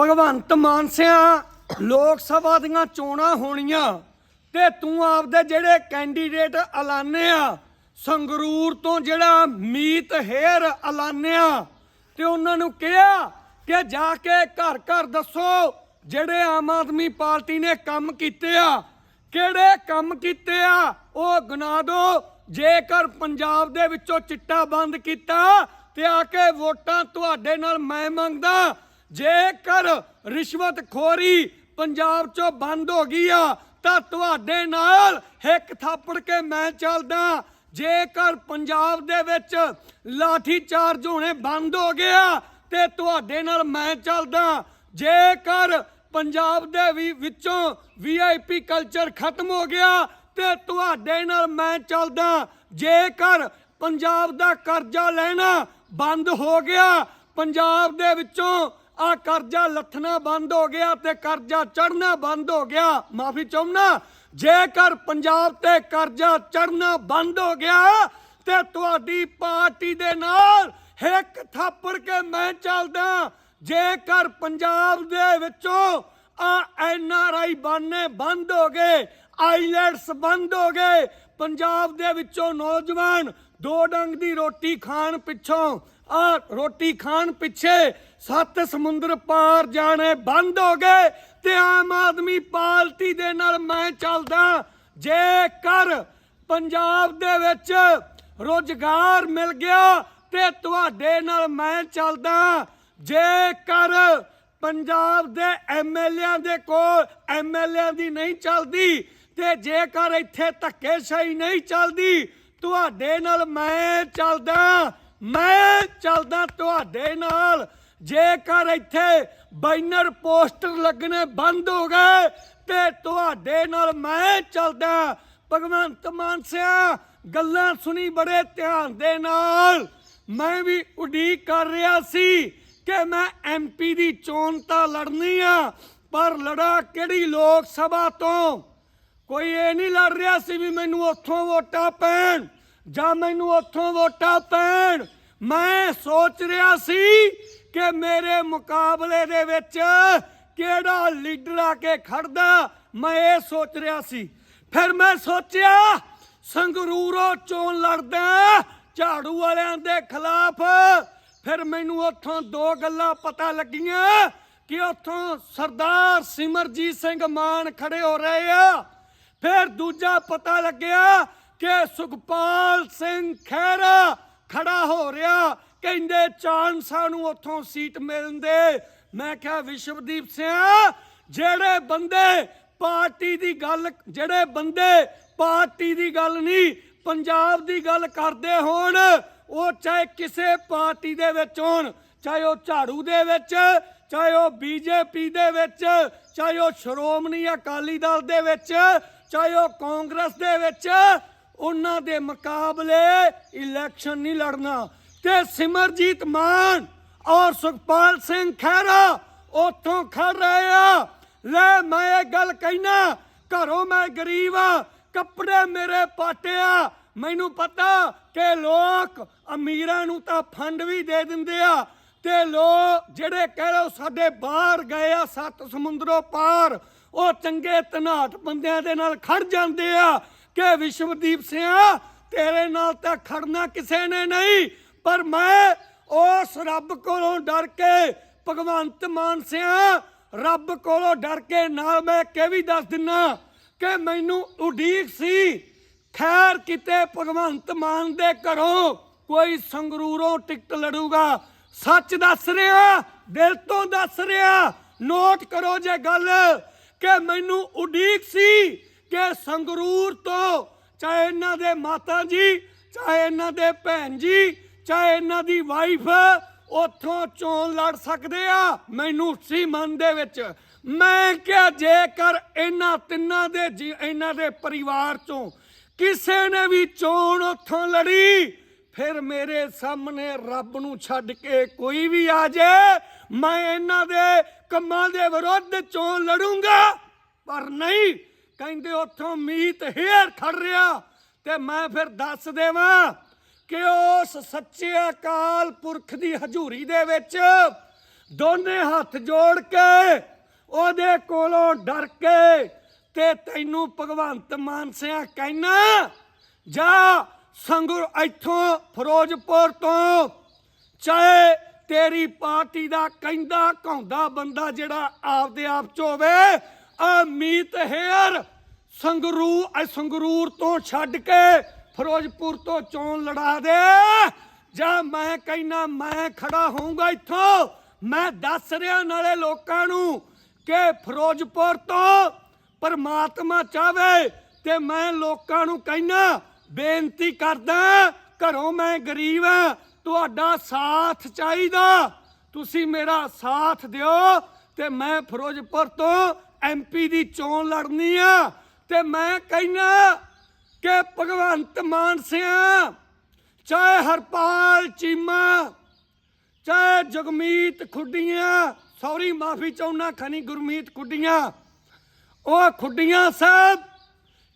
ਭਗਵੰਤ ਮਾਨਸਿਆ ਲੋਕ ਸਭਾ ਦੀਆਂ ਚੋਣਾਂ ਹੋਣੀਆਂ ਤੇ ਤੂੰ ਆਪਦੇ ਜਿਹੜੇ ਕੈਂਡੀਡੇਟ ਐਲਾਨੇ ਆ, ਸੰਗਰੂਰ ਤੋਂ ਜਿਹੜਾ ਮੀਤ ਹੇਰ ਐਲਾਨੇ ਆ, ਤੇ ਉਹਨਾਂ ਨੂੰ ਕਿਹਾ ਕਿ ਜਾ ਕੇ ਘਰ ਘਰ ਦੱਸੋ ਜਿਹੜੇ ਆਮ ਆਦਮੀ ਪਾਰਟੀ ਨੇ ਕੰਮ ਕੀਤੇ ਆ। ਕਿਹੜੇ ਕੰਮ ਕੀਤੇ ਆ? ਉਹ ਗਿਣਾ ਦਿਓ ਜੇਕਰ ਪੰਜਾਬ ਦੇ ਵਿੱਚੋਂ ਚਿੱਟਾ ਬੰਦ ਕੀਤਾ ਤੇ ਆ ਕੇ ਵੋਟਾਂ ਤੁਹਾਡੇ ਨਾਲ ਮੈਂ ਮੰਗਦਾ ਜੇਕਰ ਰਿਸ਼ਵਤਖੋਰੀ ਪੰਜਾਬ ਚੋਂ ਬੰਦ ਹੋ ਗਈ ਆ, ਤਾਂ ਤੁਹਾਡੇ ਨਾਲ ਹਿੱਕ ਥਾਪੜ ਕੇ ਮੈਂ ਚੱਲਦਾ ਜੇਕਰ ਪੰਜਾਬ ਦੇ ਵਿੱਚ ਲਾਠੀ ਚਾਰਜ ਹੋਣੇ ਬੰਦ ਹੋ ਗਿਆ ਤੇ ਤੁਹਾਡੇ ਨਾਲ ਮੈਂ ਚੱਲਦਾ ਜੇਕਰ ਪੰਜਾਬ ਦੇ ਵੀ ਵਿੱਚੋਂ ਵੀਆਈਪੀ ਕਲਚਰ ਖਤਮ ਹੋ ਗਿਆ, ਤੇ ਤੁਹਾਡੇ ਨਾਲ ਮੈਂ ਚੱਲਦਾ ਜੇਕਰ ਪੰਜਾਬ ਦਾ ਕਰਜ਼ਾ ਲੈਣਾ ਬੰਦ ਹੋ ਗਿਆ, ਪੰਜਾਬ ਦੇ ਵਿੱਚੋਂ ਆ ਕਰਜ਼ਾ ਲੱਥਣਾ ਬੰਦ ਹੋ ਗਿਆ ਤੇ ਕਰਜ਼ਾ ਚੜਨਾ ਬੰਦ ਹੋ ਗਿਆ। ਮਾਫੀ ਚਾਹੁੰਨਾ, ਜੇਕਰ ਪੰਜਾਬ ਤੇ ਕਰਜ਼ਾ ਚੜਨਾ ਬੰਦ ਹੋ ਗਿਆ ਤੇ ਤੁਹਾਡੀ ਪਾਰਟੀ ਦੇ ਨਾਲ ਹਿੱਕ ਥਾਪੜ ਕੇ ਮੈਂ ਚੱਲਦਾ। ਜੇਕਰ ਪੰਜਾਬ ਦੇ ਵਿੱਚੋਂ ਆ ਐਨ ਆਰ ਆਈ ਬਾਨੇ ਬੰਦ ਹੋ ਗਏ, ਆਈਲੈਟਸ ਬੰਦ ਹੋ ਗਏ ਪੰਜਾਬ ਦੇ ਵਿੱਚੋਂ ਨੌਜਵਾਨ ਦੋ ਡੰਗ ਦੀ ਰੋਟੀ ਖਾਣ ਪਿੱਛੋਂ, ਆ ਰੋਟੀ ਖਾਣ ਪਿੱਛੇ ਸੱਤ ਸਮੁੰਦਰ ਪਾਰ ਜਾਣੇ ਬੰਦ ਹੋ ਗਏ ਤੇ ਆਮ ਆਦਮੀ ਪਾਰਟੀ ਦੇ ਨਾਲ ਮੈਂ ਚੱਲਦਾ। ਜੇਕਰ ਪੰਜਾਬ ਦੇ ਵਿੱਚ ਰੋਜ਼ਗਾਰ ਮਿਲ ਗਿਆ ਤੇ ਤੁਹਾਡੇ ਨਾਲ ਮੈਂ ਚੱਲਦਾ। ਜੇਕਰ ਪੰਜਾਬ ਦੇ ਐਮਐਲਏਆਂ ਦੇ ਕੋਲ ਐਮਐਲਏਆਂ ਦੀ ਨਹੀਂ ਚੱਲਦੀ ਤੇ ਜੇਕਰ ਇੱਥੇ ਧੱਕੇਸ਼ਾਹੀ ਨਹੀਂ ਚੱਲਦੀ, ਤੁਹਾਡੇ ਨਾਲ ਮੈਂ ਚੱਲਦਾ ਮੈਂ ਚੱਲਦਾ ਤੁਹਾਡੇ ਨਾਲ। ਜੇਕਰ ਇੱਥੇ ਬਾਈਨਰ ਪੋਸਟਰ ਲੱਗਣੇ ਬੰਦ ਹੋ ਗਏ, ਤੇ ਤੁਹਾਡੇ ਨਾਲ ਮੈਂ ਚੱਲਦਾ। ਭਗਵੰਤ ਮਾਨ ਸਿਆ, ਗੱਲਾਂ ਸੁਣੀ ਬੜੇ ਧਿਆਨ ਦੇ ਨਾਲ। ਮੈਂ ਵੀ ਉਡੀਕ ਕਰ ਰਿਹਾ ਸੀ ਕਿ ਮੈਂ ਐਮਪੀ ਦੀ ਚੋਣ ਤਾਂ ਲੜਨੀ ਆ, ਪਰ ਲੜਾ ਕਿਹੜੀ ਲੋਕ ਸਭਾ ਤੋਂ? ਕੋਈ ਇਹ ਨਹੀਂ ਲੜ ਰਿਹਾ ਸੀ ਵੀ ਮੈਨੂੰ ਉੱਥੋਂ ਵੋਟਾਂ ਪੈਣ ਜਾਂ ਮੈਨੂੰ ਉੱਥੋਂ ਵੋਟਾਂ ਪੈਣ। ਮੈਂ ਸੋਚ ਰਿਹਾ ਸੀ ਕਿ ਮੇਰੇ ਮੁਕਾਬਲੇ ਦੇ ਵਿੱਚ ਕਿਹੜਾ ਲੀਡਰ ਆ ਕੇ ਖੜਦਾ, ਮੈਂ ਇਹ ਸੋਚ ਰਿਹਾ ਸੀ। ਫਿਰ ਮੈਂ ਸੋਚਿਆ, ਸੰਗਰੂਰੋਂ ਚੋਣ ਲੜਦਾ, ਝਾੜੂ ਵਾਲਿਆਂ ਦੇ ਖਿਲਾਫ। ਫਿਰ ਮੈਨੂੰ ਉੱਥੋਂ ਦੋ ਗੱਲਾਂ ਪਤਾ ਲੱਗੀਆਂ ਕਿ ਉੱਥੋਂ ਸਰਦਾਰ ਸਿਮਰਜੀਤ ਸਿੰਘ ਮਾਨ ਖੜੇ ਹੋ ਰਹੇ ਆ। ਫਿਰ ਦੂਜਾ ਪਤਾ ਲੱਗਿਆ ਕਿ ਸੁਖਪਾਲ ਸਿੰਘ ਖਹਿਰਾ ਖੜਾ ਹੋ ਰਿਹਾ। ਕਹਿੰਦੇ ਚਾਂਸਾਂ ਨੂੰ ਉੱਥੋਂ ਸੀਟ ਮਿਲਦੇ ਮੈਂ ਕਿਹਾ, ਵਿਸ਼ਵਦੀਪ ਸਿੰਘ ਜਿਹੜੇ ਬੰਦੇ ਪਾਰਟੀ ਦੀ ਗੱਲ, ਜਿਹੜੇ ਬੰਦੇ ਪਾਰਟੀ ਦੀ ਗੱਲ ਨਹੀਂ, ਪੰਜਾਬ ਦੀ ਗੱਲ ਕਰਦੇ ਹੋਣ, ਉਹ ਚਾਹੇ ਕਿਸੇ ਪਾਰਟੀ ਦੇ ਵਿੱਚ ਹੋਣ, ਚਾਹੇ ਉਹ ਝਾੜੂ ਦੇ ਵਿੱਚ, ਚਾਹੇ ਉਹ ਬੀਜੇਪੀ ਦੇ ਵਿੱਚ, ਚਾਹੇ ਉਹ ਸ਼੍ਰੋਮਣੀ ਅਕਾਲੀ ਦਲ ਦੇ ਵਿੱਚ ਚਾਹੇ ਉਹ ਕਾਂਗਰਸ ਦੇ ਵਿੱਚ ਉਹਨਾਂ ਦੇ ਮੁਕਾਬਲੇ ਇਲੈਕਸ਼ਨ ਨਹੀਂ ਲੜਨਾ। ਤੇ ਸਿਮਰਜੀਤ ਮਾਨ ਔਰ ਸੁਖਪਾਲ ਸਿੰਘ ਖਹਿਰਾ ਉੱਥੋਂ ਖੜ ਰਹੇ ਆ। ਲੈ ਮੈਂ ਇਹ ਗੱਲ ਕਹਿਣਾ, ਘਰੋਂ ਮੈਂ ਗਰੀਬ ਆ, ਕੱਪੜੇ ਮੇਰੇ ਪਾਟੇ ਆ। ਮੈਨੂੰ ਪਤਾ ਕਿ ਲੋਕ ਅਮੀਰਾਂ ਨੂੰ ਤਾਂ ਫੰਡ ਵੀ ਦੇ ਦਿੰਦੇ ਆ। ਤੇ ਲੋਕ ਜਿਹੜੇ ਕਹਿ ਲਓ ਸਾਡੇ ਬਾਹਰ ਗਏ ਆ ਸੱਤ ਸਮੁੰਦਰੋਂ ਪਾਰ ਉਹ ਚੰਗੇ ਤਨਾਟ ਬੰਦਿਆਂ ਦੇ ਨਾਲ ਖੜ ਜਾਂਦੇ ਆ ਕਿ ਵਿਸ਼ਵਦੀਪ ਸਿੰਘ ਤੇਰੇ ਨਾਲ ਤਾਂ ਖੜਨਾ ਕਿਸੇ ਨੇ ਨਹੀਂ, ਪਰ ਮੈਂ ਉਸ ਰੱਬ ਕੋਲੋਂ ਡਰ ਕੇ, ਭਗਵੰਤ ਮਾਨ ਸਿਆ, ਰੱਬ ਕੋਲੋਂ ਡਰ ਕੇ ਨਾਲ ਮੈਂ ਕਿ ਵੀ ਦੱਸ ਦਿੰਨਾ ਕਿ ਮੈਨੂੰ ਉਡੀਕ ਸੀ, ਖੈਰ ਕਿਤੇ ਭਗਵੰਤ ਮਾਨ ਦੇ ਘਰੋਂ ਕੋਈ ਸੰਗਰੂਰੋਂ ਟਿਕਟ ਲੜੂਗਾ। ਸੱਚ ਦੱਸ ਰਿਹਾ, ਦਿਲ ਤੋਂ ਦੱਸ ਰਿਹਾ, ਨੋਟ ਕਰੋ ਜੇ ਗੱਲ ਕਿ ਮੈਨੂੰ ਉਡੀਕ ਸੀ ਕਿ ਸੰਗਰੂਰ ਤੋਂ, ਚਾਹੇ ਇਹਨਾਂ ਦੇ ਮਾਤਾ ਜੀ, ਚਾਹੇ ਇਹਨਾਂ ਦੇ ਭੈਣ ਜੀ, ਚਾਹੇ ਇਹਨਾਂ ਦੀ ਵਾਈਫ ਉੱਥੋਂ ਚੋਣ ਲੜ ਸਕਦੇ ਆ ਮੈਨੂੰ ਸੀ ਮਨ ਦੇ ਵਿੱਚ। ਮੈਂ ਕਿਹਾ, ਜੇਕਰ ਇਹਨਾਂ ਤਿੰਨਾਂ ਦੇ ਜੀ- ਇਹਨਾਂ ਦੇ ਪਰਿਵਾਰ ਚੋਂ ਕਿਸੇ ਨੇ ਵੀ ਚੋਣ ਉੱਥੋਂ ਲੜੀ ਫਿਰ ਮੇਰੇ ਸਾਹਮਣੇ ਰੱਬ ਨੂੰ ਛੱਡ ਕੇ ਕੋਈ ਵੀ ਆ ਜਾਏ ਮੈਂ ਇਹਨਾਂ ਦੇ ਕੰਮਾਂ ਦੇ ਵਿਰੁੱਧ ਚੋਣ ਲੜੂੰਗਾ। ਪਰ ਨਹੀਂ, ਕਹਿੰਦੇ ਉੱਥੋਂ ਮੀਤ ਹੇਰ ਖੜ ਰਿਹਾ ਤੇ ਮੈਂ ਫਿਰ ਦੱਸ ਦੇਵਾਂ ਕਿ ਉਸ ਸੱਚੇ ਅਕਾਲ ਪੁਰਖ ਦੀ ਹਜ਼ੂਰੀ ਦੇ ਵਿੱਚ ਦੋਨੇ ਹੱਥ ਜੋੜ ਕੇ ਉਹਦੇ ਕੋਲੋਂ ਡਰ ਕੇ ਤੇ ਤੈਨੂੰ ਭਗਵੰਤ ਮਾਨ ਸਿਆ ਕਹਿਣਾ ਜਾ ਸੰਗਰ ਇੱਥੋਂ ਫਿਰੋਜ਼ਪੁਰ ਤੋਂ, ਚਾਹੇ ਤੇਰੀ ਪਾਰਟੀ ਦਾ ਕਹਿੰਦਾ ਕੌਂਦਾ ਬੰਦਾ ਜਿਹੜਾ ਆਪਦੇ ਆਪ ਚ ਹੋਵੇ ਅਮੀਤ ਹੇਅਰ ਸੰਗਰੂ ਸੰਗਰੂਰ ਤੋਂ ਛੱਡ ਕੇ ਫਿਰੋਜ਼ਪੁਰ ਤੋਂ ਚੋਣ ਲੜਾ ਦੇ। ਜਾਂ ਮੈਂ ਕਹਿਣਾ ਮੈਂ ਖੜਾ ਹੋਊਗਾ ਇੱਥੋਂ। ਮੈਂ ਦੱਸ ਰਿਹਾ ਨਾਲੇ ਲੋਕਾਂ ਨੂੰ ਕਿ ਫਿਰੋਜ਼ਪੁਰ ਤੋਂ ਪਰਮਾਤਮਾ ਚਾਵੇ ਤੇ ਮੈਂ ਲੋਕਾਂ ਨੂੰ ਕਹਿਣਾ ਬੇਨਤੀ ਕਰਦਾ, ਘਰੋਂ ਮੈਂ ਗਰੀਬ ਹਾਂ, ਤੁਹਾਡਾ ਸਾਥ ਚਾਹੀਦਾ। ਤੁਸੀਂ ਮੇਰਾ ਸਾਥ ਦਿਓ ਤੇ ਮੈਂ ਫਿਰੋਜ਼ਪੁਰ ਤੋਂ ਐਮਪੀ ਦੀ ਚੋਣ ਲੜਨੀ ਆ। ਤੇ ਮੈਂ ਕਹਿਣਾ ਕਿ ਭਗਵੰਤ ਮਾਨ ਸਿਆ, ਚਾਹੇ ਹਰਪਾਲ ਚੀਮਾ, ਚਾਹੇ ਜਗਮੀਤ ਖੁੱਡੀਆਂ, ਸੌਰੀ, ਮਾਫੀ ਚਾਹੁੰਨਾ ਖਣੀ ਗੁਰਮੀਤ ਖੁੱਡੀਆਂ, ਉਹ ਖੁੱਡੀਆਂ ਸਾਹਿਬ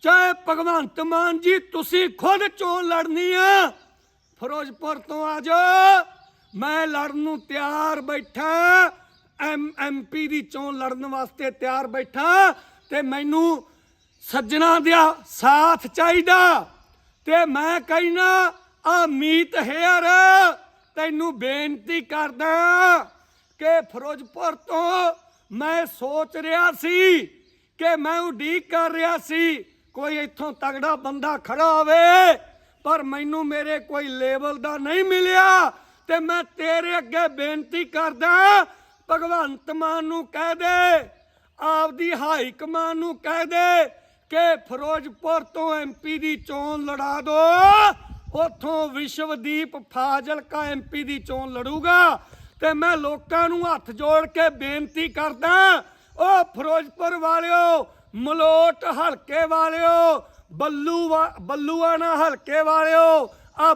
ਚਾਹੇ ਭਗਵੰਤ ਮਾਨ ਜੀ, ਤੁਸੀਂ ਖੁਦ ਚੋਣ ਲੜਨੀ ਆ। ਫਿਰੋਜ਼ਪੁਰ ਤੋਂ ਆ ਜਾਓ। ਮੈਂ ਲੜਨ ਨੂੰ ਤਿਆਰ ਬੈਠਾ। ਐਮ ਐਮਪੀ ਦੀ ਚੋਣ ਲੜਨ ਵਾਸਤੇ ਤਿਆਰ ਬੈਠਾ। ਤੇ ਮੈਨੂੰ ਸੱਜਣਾ ਦਾ ਸਾਥ ਚਾਹੀਦਾ। ਤੇ ਮੈਂ ਕਹਿਣਾ, ਆ ਮੀਤ ਹੇਅਰ, ਤੈਨੂੰ ਬੇਨਤੀ ਕਰਦਾ ਕਿ ਫਿਰੋਜ਼ਪੁਰ ਤੋਂ ਮੈਂ ਸੋਚ ਰਿਹਾ ਸੀ ਕਿ ਮੈਂ ਉਡੀਕ ਕਰ ਰਿਹਾ ਸੀ ਕੋਈ ਇੱਥੋਂ ਤਗੜਾ ਬੰਦਾ ਖੜਾ ਹੋਵੇ, ਪਰ ਮੈਨੂੰ ਮੇਰੇ ਕੋਈ ਲੈਵਲ ਦਾ ਨਹੀਂ ਮਿਲਿਆ ਤੇ ਮੈਂ ਤੇਰੇ ਅੱਗੇ ਬੇਨਤੀ ਕਰਦਾ, ਭਗਵੰਤ ਮਾਨ ਨੂੰ ਕਹਿ ਦੇ, ਆਪਦੀ ਹਾਈ ਕਮਾਨ ਨੂੰ ਕਹਿ ਦੇ ਕਿ ਫਿਰੋਜ਼ਪੁਰ ਤੋਂ ਐਮਪੀ ਦੀ ਚੋਣ ਲੜਾ ਦੋ, ਉਥੋਂ ਵਿਸ਼ਵਦੀਪ ਫਾਜ਼ਿਲਕਾ ਐਮਪੀ ਦੀ ਚੋਣ ਲੜੂਗਾ ਤੇ ਮੈਂ ਲੋਕਾਂ ਨੂੰ ਹੱਥ ਜੋੜ ਕੇ ਬੇਨਤੀ ਕਰਦਾ, ਉਹ ਫਿਰੋਜ਼ਪੁਰ ਵਾਲਿਓ ਮਲੋਟ ਹਲਕੇ ਵਾਲਿਓ, ਬੱਲੂ ਬੱਲੂਆਣਾ ਹਲਕੇ ਵਾਲਿਓ, ਆ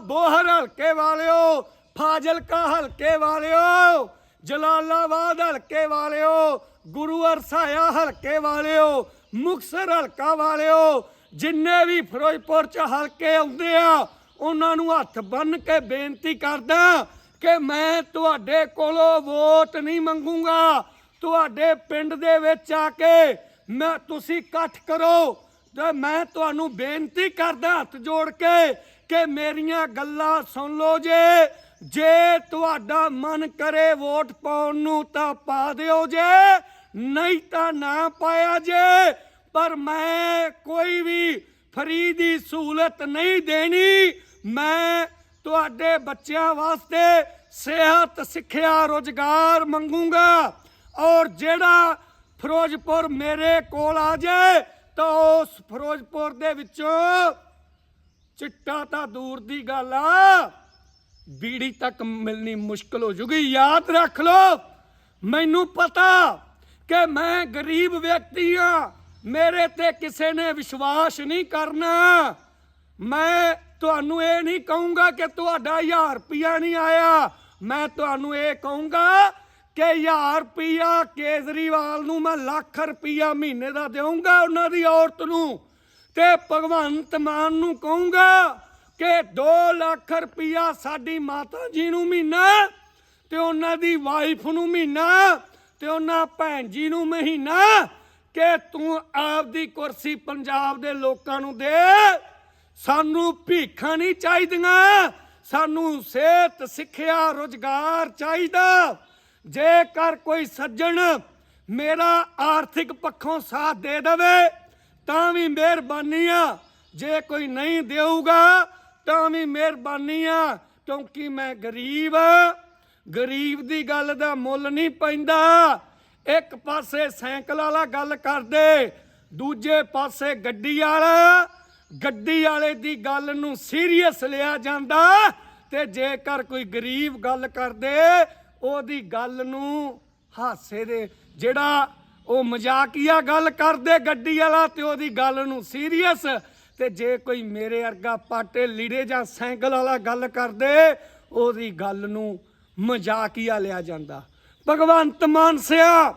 ਹਲਕੇ ਵਾਲਿਓ, ਫਾਜ਼ਿਲਕਾ ਹਲਕੇ ਵਾਲਿਓ, ਜਲਾਲਾਬਾਦ ਹਲਕੇ ਵਾਲਿਓ, ਗੁਰੂ ਅਰਸਾਇਆ ਹਲਕੇ ਵਾਲਿਓ ਮੁਕਸਰ ਹਲਕਾ ਵਾਲਿਓ, ਜਿੰਨੇ ਵੀ ਫਿਰੋਜ਼ਪੁਰ ਚ ਹਲਕੇ ਆਉਂਦੇ ਆ, ਉਹਨਾਂ ਨੂੰ ਹੱਥ ਬੰਨ ਕੇ ਬੇਨਤੀ ਕਰਦਾ ਕਿ ਮੈਂ ਤੁਹਾਡੇ ਕੋਲੋਂ ਵੋਟ ਨਹੀਂ ਮੰਗੂੰਗਾ। ਤੁਹਾਡੇ ਪਿੰਡ ਦੇ ਵਿੱਚ ਆ ਕੇ ਮੈਂ ਤੁਸੀਂ ਇਕੱਠ ਕਰੋ। ਤੇ ਮੈਂ ਤੁਹਾਨੂੰ ਬੇਨਤੀ ਕਰਦਾ ਹੱਥ ਜੋੜ ਕੇ ਕਿ ਮੇਰੀਆਂ ਗੱਲਾਂ ਸੁਣ ਲਓ ਜੇ। ਜੇ ਤੁਹਾਡਾ ਮਨ ਕਰੇ ਵੋਟ ਪਾਉਣ ਨੂੰ ਤਾਂ ਪਾ ਦਿਓ ਜੇ। ਨਹੀਂ ਤਾਂ ਨਾ ਪਾਇਆ ਜੇ। ਪਰ ਮੈਂ ਕੋਈ ਵੀ ਫਰੀ ਦੀ ਸਹੂਲਤ ਨਹੀਂ ਦੇਣੀ। ਮੈਂ ਤੁਹਾਡੇ ਬੱਚਿਆਂ ਵਾਸਤੇ ਸਿਹਤ, ਸਿੱਖਿਆ, ਰੋਜ਼ਗਾਰ ਮੰਗੂੰਗਾ। ਔਰ ਜਿਹੜਾ ਫਿਰੋਜ਼ਪੁਰ ਮੇਰੇ ਕੋਲ ਆ ਜਾਏ ਤਾਂ ਉਸ ਫਿਰੋਜ਼ਪੁਰ ਦੇ ਵਿੱਚੋਂ ਚਿੱਟਾ ਤਾਂ ਦੂਰ ਦੀ ਗੱਲ ਆ। ਬੀੜੀ ਤੱਕ ਮਿਲਣੀ ਮੁਸ਼ਕਲ ਹੋ ਜੂਗੀ, ਯਾਦ ਰੱਖ ਲਓ। ਮੈਨੂੰ ਪਤਾ ਕਿ ਮੈਂ ਗਰੀਬ ਵਿਅਕਤੀ ਆ, ਮੇਰੇ ਤੇ ਕਿਸੇ ਨੇ ਵਿਸ਼ਵਾਸ ਨਹੀਂ ਕਰਨਾ। ਮੈਂ ਤੁਹਾਨੂੰ ਇਹ ਨਹੀਂ ਕਹੂੰਗਾ ਕਿ ਤੁਹਾਡਾ 1000 ਰੁਪਿਆ ਨਹੀਂ ਆਇਆ। ਮੈਂ ਤੁਹਾਨੂੰ ਇਹ ਕਹੂੰਗਾ ਕਿ 1000 ਰੁਪਿਆ ਕੇਜਰੀਵਾਲ ਨੂੰ ਮੈਂ ਲੱਖ ਰੁਪਿਆ ਮਹੀਨੇ ਦਾ ਦੇਵਾਂਗਾ ਉਹਨਾਂ ਦੀ ਔਰਤ ਨੂੰ ਤੇ ਭਗਵੰਤ ਮਾਨ ਨੂੰ ਕਹੂੰਗਾ ਕਿ 2 ਲੱਖ ਰੁਪਿਆ ਸਾਡੀ ਮਾਤਾ ਜੀ ਨੂੰ ਮਹੀਨਾ ਤੇ ਉਹਨਾਂ ਦੀ ਵਾਈਫ ਨੂੰ ਮਹੀਨਾ ਤੇ ਉਹਨਾਂ ਭੈਣ ਜੀ ਨੂੰ ਮਹੀਨਾ ਕਿ ਤੂੰ ਆਪਦੀ ਕੁਰਸੀ ਪੰਜਾਬ ਦੇ ਲੋਕਾਂ ਨੂੰ ਦੇ। ਸਾਨੂੰ ਭੀਖਾਂ ਨਹੀਂ ਚਾਹੀਦੀਆਂ, ਸਾਨੂੰ ਸਿਹਤ, ਸਿੱਖਿਆ, ਰੋਜ਼ਗਾਰ ਚਾਹੀਦਾ। ਜੇਕਰ ਕੋਈ ਸੱਜਣ ਮੇਰਾ ਆਰਥਿਕ ਪੱਖੋਂ ਸਾਥ ਦੇ ਦੇਵੇ, ਤਾਂ ਵੀ ਮਿਹਰਬਾਨੀ ਆ। ਜੇ ਕੋਈ ਨਹੀਂ ਦੇਊਗਾ, ਤਾਂ ਵੀ ਮਿਹਰਬਾਨੀ ਆ, ਕਿਉਂਕਿ ਮੈਂ ਗਰੀਬ ਆ। ਗਰੀਬ ਦੀ ਗੱਲ ਦਾ ਮੁੱਲ ਨਹੀਂ ਪੈਂਦਾ। ਇੱਕ ਪਾਸੇ ਸਾਈਕਲ ਵਾਲਾ ਗੱਲ ਕਰਦੇ, ਦੂਜੇ ਪਾਸੇ ਗੱਡੀ ਵਾਲਾ। ਗੱਡੀ ਵਾਲੇ ਦੀ ਗੱਲ ਨੂੰ ਸੀਰੀਅਸ ਲਿਆ ਜਾਂਦਾ ਤੇ ਜੇਕਰ ਕੋਈ ਗਰੀਬ ਗੱਲ ਕਰਦੇ ਉਹਦੀ ਗੱਲ ਨੂੰ ਹਾਸੇ ਦੇ, ਜਿਹੜਾ ਉਹ ਮਜ਼ਾਕੀਆ ਗੱਲ ਕਰਦੇ ਗੱਡੀ ਵਾਲਾ ਤੇ ਉਹਦੀ ਗੱਲ ਨੂੰ ਸੀਰੀਅਸ। ਤੇ ਜੇ ਕੋਈ ਮੇਰੇ ਵਰਗਾ ਪਾਟੇ ਲੀੜੇ ਜਾਂ ਸਾਈਕਲ ਵਾਲਾ ਗੱਲ ਕਰਦੇ, ਉਹਦੀ ਗੱਲ ਨੂੰ ਮਜ਼ਾਕੀਆ ਲਿਆ ਜਾਂਦਾ। ਭਗਵੰਤ ਮਾਨ ਸਿਆ,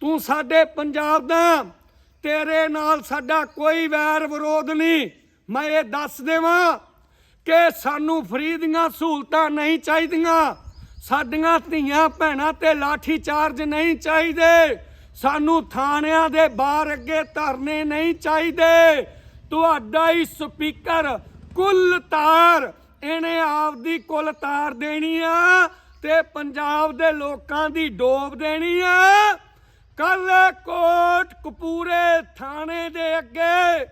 ਤੂੰ ਸਾਡੇ ਪੰਜਾਬ ਦਾ, ਤੇਰੇ ਨਾਲ ਸਾਡਾ ਕੋਈ ਵੈਰ ਵਿਰੋਧ ਨਹੀਂ। ਮੈਂ ਇਹ ਦੱਸ ਦੇਵਾਂ ਕਿ ਸਾਨੂੰ ਫਰੀ ਦੀਆਂ ਸਹੂਲਤਾਂ ਨਹੀਂ ਚਾਹੀਦੀਆਂ। ਸਾਡੀਆਂ ਧੀਆਂ ਭੈਣਾਂ ਤੇ ਲਾਠੀ ਚਾਰਜ ਨਹੀਂ ਚਾਹੀਦੇ। ਸਾਨੂੰ ਥਾਣਿਆਂ ਦੇ ਬਾਹਰ ਅੱਗੇ ਧਰਨੇ ਨਹੀਂ ਚਾਹੀਦੇ। ਤੁਹਾਡਾ ਹੀ ਸਪੀਕਰ ਕੁੱਲ ਤਾਰ, ਇਹਨੇ ਆਪਦੀ ਕੁੱਲ ਤਾਰ ਦੇਣੀ ਆ ਤੇ ਪੰਜਾਬ ਦੇ ਲੋਕਾਂ ਦੀ ਡੋਬ ਦੇਣੀ ਆ। ਕੱਲ ਕੋਟ ਕਪੂਰੇ ਥਾਣੇ ਦੇ ਅੱਗੇ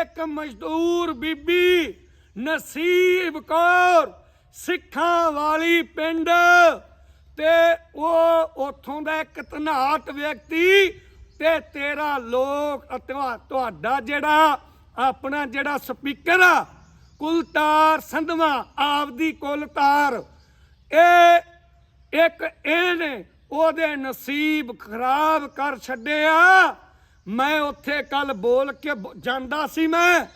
ਇੱਕ ਮਜ਼ਦੂਰ ਬੀਬੀ ਨਸੀਬ ਕੌਰ ਸਿੱਖਾਂ ਵਾਲੀ ਪਿੰਡ ਤੇ ਉਹ ਉਥੋਂ ਦਾ ਇੱਕ ਧਨਾਟ ਵਿਅਕਤੀ ਤੇ ਤੇਰਾ ਲੋਕ ਅਤਵਾ ਤੁਹਾਡਾ ਜਿਹੜਾ ਆਪਣਾ ਜਿਹੜਾ ਸਪੀਕਰ ਆ, ਕੁਲਤਾਰ ਸੰਧਵਾ, ਆਪਦੀ ਕੁਲਤਾਰ। ਇਹ ਇੱਕ ਇਹਨੇ ਉਹਦੇ ਨਸੀਬ ਖਰਾਬ ਕਰ ਛੱਡਿਆ। ਮੈਂ ਉੱਥੇ ਕੱਲ ਬੋਲ ਕੇ ਬ- ਜਾਂਦਾ ਸੀ ਮੈਂ।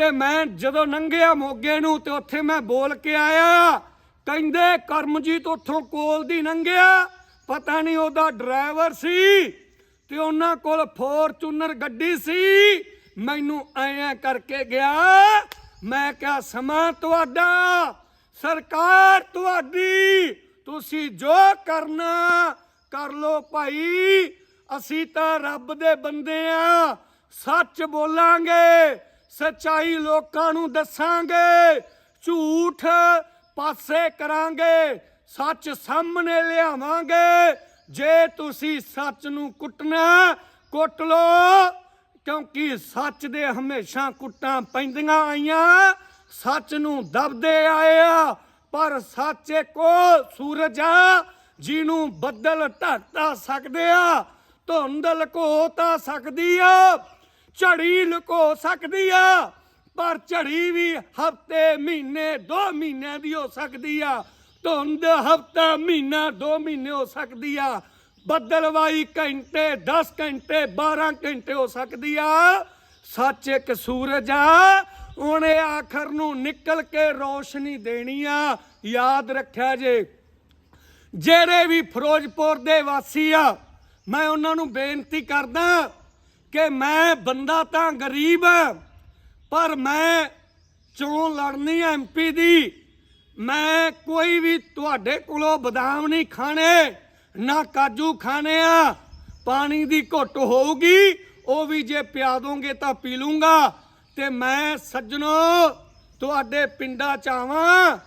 ਤੇ ਮੈਂ ਜਦੋਂ ਲੰਘਿਆ ਮੋਗੇ ਨੂੰ ਤੇ ਉੱਥੇ ਮੈਂ ਬੋਲ ਕੇ ਆਇਆ, ਕਹਿੰਦੇ ਕਰਮਜੀਤ ਉੱਥੋਂ ਕੋਲ ਦੀ ਲੰਘਿਆ ਪਤਾ ਨਹੀਂ ਉਹਦਾ ਡਰਾਈਵਰ ਸੀ ਤੇ ਉਹਨਾਂ ਕੋਲ ਫੋਰਚੂਨਰ ਗੱਡੀ ਸੀ, ਮੈਨੂੰ ਐਂ ਕਰਕੇ ਗਿਆ, ਮੈਂ ਕਿਹਾ, ਸਮਾਂ ਤੁਹਾਡਾ, ਸਰਕਾਰ ਤੁਹਾਡੀ, ਤੁਸੀਂ ਜੋ ਕਰਨਾ ਕਰ ਲੋ ਭਾਈ, ਅਸੀਂ ਤਾਂ ਰੱਬ ਦੇ ਬੰਦੇ ਆ, ਸੱਚ ਬੋਲਾਂਗੇ। ਸੱਚਾਈ ਲੋਕਾਂ ਨੂੰ ਦੱਸਾਂਗੇ, ਝੂਠ ਪਾਸੇ ਕਰਾਂਗੇ, ਸੱਚ ਸਾਹਮਣੇ ਲਿਆਵਾਂਗੇ। ਜੇ ਤੁਸੀਂ ਸੱਚ ਨੂੰ ਕੁੱਟਣਾ, ਕੁੱਟ ਲੋ ਕਿਉਂਕਿ ਸੱਚ ਦੇ ਹਮੇਸ਼ਾ ਕੁੱਟਾਂ ਪੈਂਦੀਆਂ ਆਈਆਂ। ਸੱਚ ਨੂੰ ਦਬਦੇ ਆਏ ਆ, ਪਰ ਸੱਚ ਕੋ ਸੂਰਜ ਆ, ਜਿਹਨੂੰ ਬੱਦਲ ਢੱਕ ਤਾਂ ਸਕਦੇ ਆ, ਧੁੰਦਲ ਲੁਕੋ ਤਾਂ ਸਕਦੀ ਆ। ਝੜੀ ਲੁਕੋ ਸਕਦੀ ਆ, ਪਰ ਝੜੀ ਵੀ ਹਫ਼ਤੇ, ਮਹੀਨੇ 2 ਮਹੀਨਿਆਂ ਦੀ ਹੋ ਸਕਦੀ ਆ। ਧੁੰਦ ਹਫਤਾ, ਮਹੀਨਾ 2 ਮਹੀਨੇ ਹੋ ਸਕਦੀ ਆ। ਬੱਦਲਵਾਈ ਘੰਟੇ 10 ਘੰਟੇ 12 ਘੰਟੇ ਹੋ ਸਕਦੀ ਆ। ਸੱਚ ਇੱਕ ਸੂਰਜ ਆ ਉਹਨੇ ਆਖਰ ਨੂੰ ਨਿਕਲ ਕੇ ਰੋਸ਼ਨੀ ਦੇਣੀ ਆ। ਯਾਦ ਰੱਖਿਆ ਜੇ, ਜਿਹੜੇ ਵੀ ਫਿਰੋਜ਼ਪੁਰ ਦੇ ਵਾਸੀ ਆ, ਮੈਂ ਉਹਨਾਂ ਨੂੰ ਬੇਨਤੀ ਕਰਦਾ ਕਿ ਮੈਂ ਬੰਦਾ ਤਾਂ ਗਰੀਬ ਆ ਪਰ ਮੈਂ ਚੋਣ ਲੜਨੀ ਐਮਪੀ ਦੀ। ਮੈਂ ਕੋਈ ਵੀ ਤੁਹਾਡੇ ਕੋਲੋਂ ਬਦਾਮ ਨਹੀਂ ਖਾਣੇ, ਨਾ ਕਾਜੂ ਖਾਣੇ ਆ। ਪਾਣੀ ਦੀ ਘੁੱਟ ਹੋਊਗੀ, ਉਹ ਵੀ ਜੇ ਪਿਆ ਦੋਗੇ ਤਾਂ ਪੀ ਲੂੰਗਾ। ਤੇ ਮੈਂ ਸੱਜਣੋ, ਤੁਹਾਡੇ ਪਿੰਡਾਂ ਚ ਆਵਾਂ।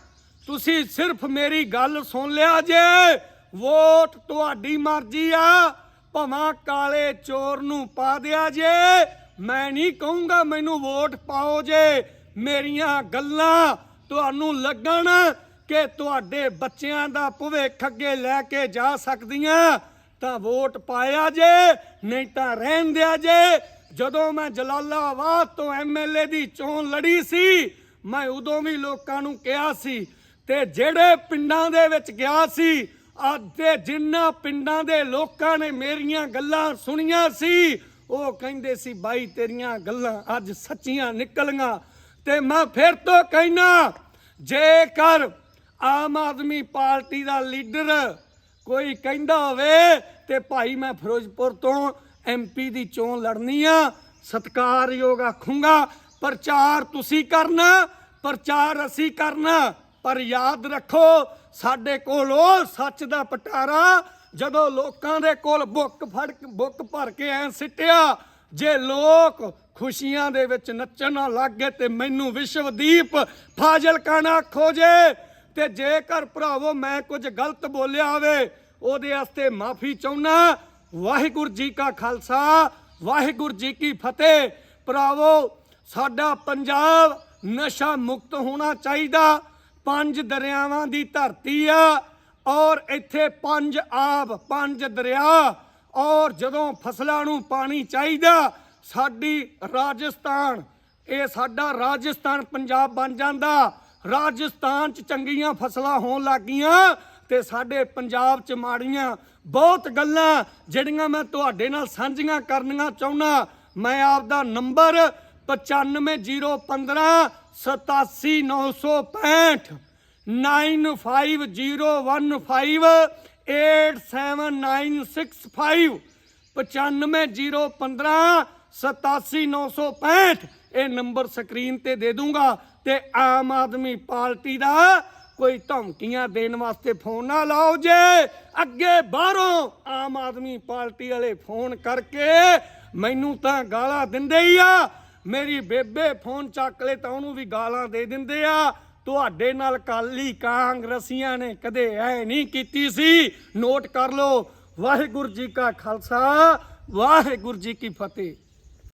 ਤੁਸੀਂ ਸਿਰਫ ਮੇਰੀ ਗੱਲ ਸੁਣ ਲਿਆ ਜੇ, ਵੋਟ ਤੁਹਾਡੀ ਮਰਜ਼ੀ ਆ। ਭਵਾਂ ਕਾਲੇ ਚੋਰ ਨੂੰ ਪਾ ਦਿਆ ਜੇ। ਮੈਂ ਨਹੀਂ ਕਹੂੰਗਾ ਮੈਨੂੰ ਵੋਟ ਪਾਓ ਜੇ। ਮੇਰੀਆਂ ਗੱਲਾਂ ਤੁਹਾਨੂੰ ਲੱਗਣ ਕਿ ਤੁਹਾਡੇ ਬੱਚਿਆਂ ਦਾ ਭਵਿੱਖ ਅੱਗੇ ਲੈ ਕੇ ਜਾ ਸਕਦੀਆਂ। ਤਾਂ ਵੋਟ ਪਾਇਆ ਜੇ, ਨਹੀਂ ਤਾਂ ਰਹਿਣ ਦਿਆ ਜੇ। ਜਦੋਂ ਮੈਂ ਜਲਾਲਾਬਾਦ ਤੋਂ ਐਮਐਲਏ ਦੀ ਚੋਣ ਲੜੀ ਸੀ, ਮੈਂ ਉਦੋਂ ਵੀ ਲੋਕਾਂ ਨੂੰ ਕਿਹਾ ਸੀ ਤੇ ਜਿਹੜੇ ਪਿੰਡਾਂ ਦੇ ਵਿੱਚ ਗਿਆ ਸੀ ਅੱਜ ਦੇ ਜਿੰਨਾ ਪਿੰਡਾਂ ਦੇ ਲੋਕਾਂ ਨੇ ਮੇਰੀਆਂ ਗੱਲਾਂ ਸੁਣੀਆਂ ਸੀ, ਉਹ ਕਹਿੰਦੇ ਸੀ, ਬਾਈ, ਤੇਰੀਆਂ ਗੱਲਾਂ ਅੱਜ ਸੱਚੀਆਂ ਨਿਕਲੀਆਂ ਤੇ ਮੈਂ ਫਿਰ ਤੋਂ ਕਹਿਣਾ ਜੇਕਰ ਆਮ ਆਦਮੀ ਪਾਰਟੀ ਦਾ ਲੀਡਰ ਕੋਈ ਕਹਿੰਦਾ ਹੋਵੇ ਤੇ ਭਾਈ, ਮੈਂ ਫਿਰੋਜ਼ਪੁਰ ਤੋਂ ਐਮਪੀ ਦੀ ਚੋਣ ਲੜਨੀ ਆ, ਸਤਕਾਰਯੋਗ ਆਖੂੰਗਾ, ਪ੍ਰਚਾਰ ਤੁਸੀਂ ਕਰਨਾ, ਪ੍ਰਚਾਰ ਅਸੀਂ ਕਰਨਾ, ਪਰ ਯਾਦ ਰੱਖੋ ਸਾਡੇ ਕੋਲ ਉਹ ਸੱਚ ਦਾ ਪਟਾਰਾ, ਜਦੋਂ ਲੋਕਾਂ ਦੇ ਕੋਲ ਬੁੱਕ ਫੜ ਬੁੱਕ ਭਰ ਕੇ ਐ ਸਿੱਟਿਆ, ਜੇ ਲੋਕ ਖੁਸ਼ੀਆਂ ਦੇ ਵਿੱਚ ਨੱਚਣ ਲੱਗ ਗਏ ਤੇ ਮੈਨੂੰ ਵਿਸ਼ਵਦੀਪ ਫਾਜ਼ਿਲਕਾ ਨਾ ਖੋਜੇ ਤੇ ਜੇਕਰ ਭਰਾਵੋ ਮੈਂ ਕੁਝ ਗਲਤ ਬੋਲਿਆ ਹੋਵੇ, ਉਹਦੇ ਵਾਸਤੇ ਮਾਫੀ ਚਾਹੁੰਨਾ। ਵਾਹਿਗੁਰੂ ਜੀ ਕਾ ਖਾਲਸਾ, ਵਾਹਿਗੁਰੂ ਜੀ ਕੀ ਫਤਿਹ। ਭਰਾਵੋ, ਸਾਡਾ ਪੰਜਾਬ ਨਸ਼ਾ ਮੁਕਤ ਹੋਣਾ ਚਾਹੀਦਾ। ਪੰਜ ਦਰਿਆਵਾਂ ਦੀ ਧਰਤੀ ਆ ਔਰ ਇੱਥੇ ਪੰਜ ਆਬ, ਪੰਜ ਦਰਿਆ ਔਰ ਜਦੋਂ ਫਸਲਾਂ ਨੂੰ ਪਾਣੀ ਚਾਹੀਦਾ, ਸਾਡੀ ਰਾਜਸਥਾਨ, ਇਹ ਸਾਡਾ ਰਾਜਸਥਾਨ ਪੰਜਾਬ ਬਣ ਜਾਂਦਾ। ਰਾਜਸਥਾਨ ਚ ਚੰਗੀਆਂ ਫਸਲਾਂ ਹੋਣ ਲੱਗੀਆਂ ਤੇ ਸਾਡੇ ਪੰਜਾਬ ਚ ਮਾੜੀਆਂ ਬਹੁਤ ਗੱਲਾਂ ਜਿਹੜੀਆਂ ਮੈਂ ਤੁਹਾਡੇ ਨਾਲ ਸਾਂਝੀਆਂ ਕਰਨੀਆਂ ਚਾਹੁੰਦਾ। ਮੈਂ ਆਪ ਦਾ ਨੰਬਰ 95015 87965 9501587965 95015 87965 ਇਹ ਨੰਬਰ ਸਕਰੀਨ ਤੇ ਦੇ ਦੂੰਗਾ ਤੇ ਆਮ ਆਦਮੀ ਪਾਰਟੀ ਦਾ ਕੋਈ ਧਮਕੀਆਂ ਦੇਣ ਵਾਸਤੇ ਫੋਨ ਨਾ ਲਾਓ ਜੇ। ਅੱਗੇ ਬਾਹਰੋਂ ਆਮ ਆਦਮੀ ਪਾਰਟੀ ਵਾਲੇ ਫੋਨ ਕਰਕੇ ਮੈਨੂੰ ਤਾਂ ਗਾਲਾਂ ਦਿੰਦੇ ਹੀ ਆ। ਮੇਰੀ ਬੇਬੇ ਫੋਨ ਚੱਕ ਲੈ ਤਾਂ ਉਹਨੂੰ ਵੀ ਗਾਲਾਂ ਦੇ ਦਿੰਦੇ ਆ। ਤੁਹਾਡੇ ਨਾਲ ਕਾਲੀ ਕਾਂਗਰਸੀਆਂ ਨੇ ਕਦੇ ਐ ਨਹੀਂ ਕੀਤੀ ਸੀ। ਨੋਟ ਕਰ ਲਓ, ਵਾਹਿਗੁਰੂ ਜੀ ਕਾ ਖਾਲਸਾ, ਵਾਹਿਗੁਰੂ ਜੀ ਕੀ ਫਤਿਹ।